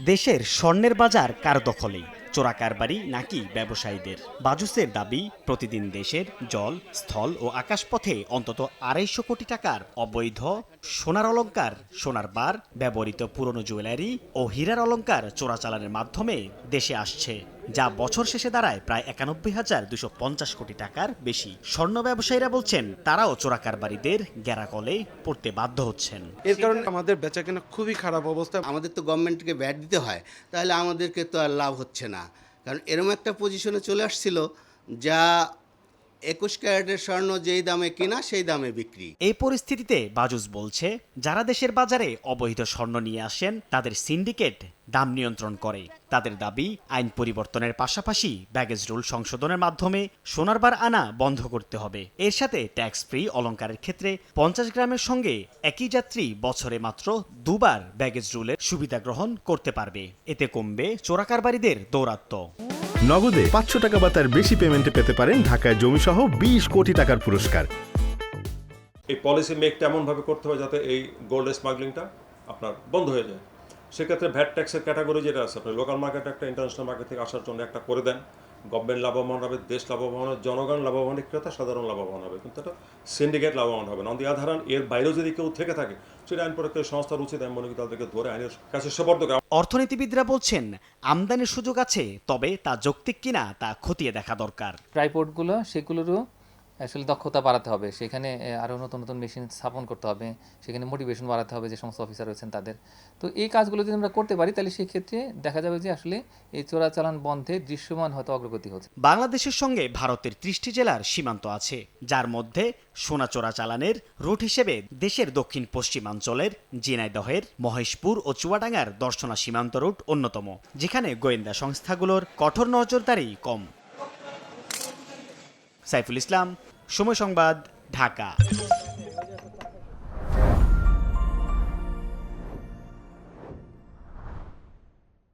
দেশের স্বর্ণের বাজার কার দখলে চোরা কারবারি নাকি ব্যবসায়ীদের? বাজুসের দাবি, প্রতিদিন দেশের জল, স্থল ও আকাশপথে অন্তত আড়াইশো কোটি টাকার অবৈধ সোনার অলংকার সোনার বার, ব্যবহৃত পুরনো জুয়েলারি ও হীরার অলংকার চোরাচালানের মাধ্যমে দেশে আসছে। যা বছর শেষে দাঁড়ায় প্রায় একানব্বই হাজার দুশো পঞ্চাশ কোটি টাকার বেশি। স্বর্ণ ব্যবসায়ীরা বলছেন তারাও চোরা কারবারিদের গ্যারাকলে পড়তে বাধ্য হচ্ছেন। এর কারণে আমাদের বেচাকেনা খুবই খারাপ অবস্থা। আমাদের তো গভর্নমেন্টকে ব্যাট দিতে হয় তাহলে আমাদেরকে তো আর লাভ হচ্ছে না। কারণ এরম একটা পজিশনে চলে আসছিল যা একুশ ক্যারেটের স্বর্ণ যেই দামে কিনা সেই দামে বিক্রি। এই পরিস্থিতিতে বাজুস বলছে যারা দেশের বাজারে অবৈধ স্বর্ণ নিয়ে আসেন তাদের সিন্ডিকেট দাম নিয়ন্ত্রণ করে। তাদের দাবি আইন পরিবর্তনের পাশাপাশি ব্যাগেজ রুল সংশোধনের মাধ্যমে সোনার বার আনা বন্ধ করতে হবে। এর সাথে ট্যাক্স ফ্রি অলংকারের ক্ষেত্রে পঞ্চাশ গ্রামের সঙ্গে একই যাত্রী বছরে মাত্র দুবার ব্যাগেজ রুলের সুবিধা গ্রহণ করতে পারবে। এতে কমবে চোরাকারবারীদের দৌরাত্ম্য নগদে পাঁচশো টাকা বা তার বেশি পেমেন্টে পেতে পারেন ঢাকায় জমিসহ বিশ কোটি টাকার পুরস্কার। এই পলিসি মেকটা এমনভাবে করতে হবে যাতে এই গোল্ড স্মাগলিংটা আপনার বন্ধ হয়ে যায়। সেক্ষেত্রে ভ্যাট ট্যাক্সের ক্যাটাগরি যেটা আছে আপনি লোকাল মার্কেট একটা ইন্টারন্যাশনাল মার্কেট থেকে আসার জন্য একটা করে দেন। গভর্নমেন্ট লাভবান হবে দেশ লাভবান হবে জনগণ লাভবান হবে, ক্রেতা সাধারণ লাভবান হবে কিন্তু এটা সিন্ডিকেট লাভবান হবে না। অন দি আধারান এর বাইরেও যদি কেউ থেকে থাকে সেটা আইন প্রয়োগের সংস্থার উচিত আমি মনে করি তাদেরকে ধরে আইনের কাছে সুবর্দ অর্থনীতিবিদরা বলছেন আমদানির সুযোগ আছে তবে তা যৌক্তিক কিনা তা খতিয়ে দেখা দরকার। ট্রাইপোর্টগুলো সেগুলোরও আসলে দক্ষতা বাড়াতে হবে। সেখানে আরও নতুন নতুন মেশিন স্থাপন করতে হবে। সেখানে মোটিভেশন বাড়াতে হবে যে সমস্ত অফিসার রয়েছেন তাদের। তো এই কাজগুলো যদি আমরা করতে পারি, তাহলে সেই ক্ষেত্রে দেখা যাবে যে আসলে এই চোরাচালান বন্ধে দৃশ্যমান হয়তো অগ্রগতি হচ্ছে। বাংলাদেশের সঙ্গে ভারতের ত্রিশটি জেলার সীমান্ত আছে। যার মধ্যে সোনা চোরা চালানের রুট হিসেবে দেশের দক্ষিণ পশ্চিমাঞ্চলের জিনাইদহের মহেশপুর ও চুয়াডাঙ্গার দর্শনা সীমান্ত রুট অন্যতম। যেখানে গোয়েন্দা সংস্থাগুলোর কঠোর নজরদারি কম। সাইফুল ইসলাম সময় সংবাদ ঢাকা।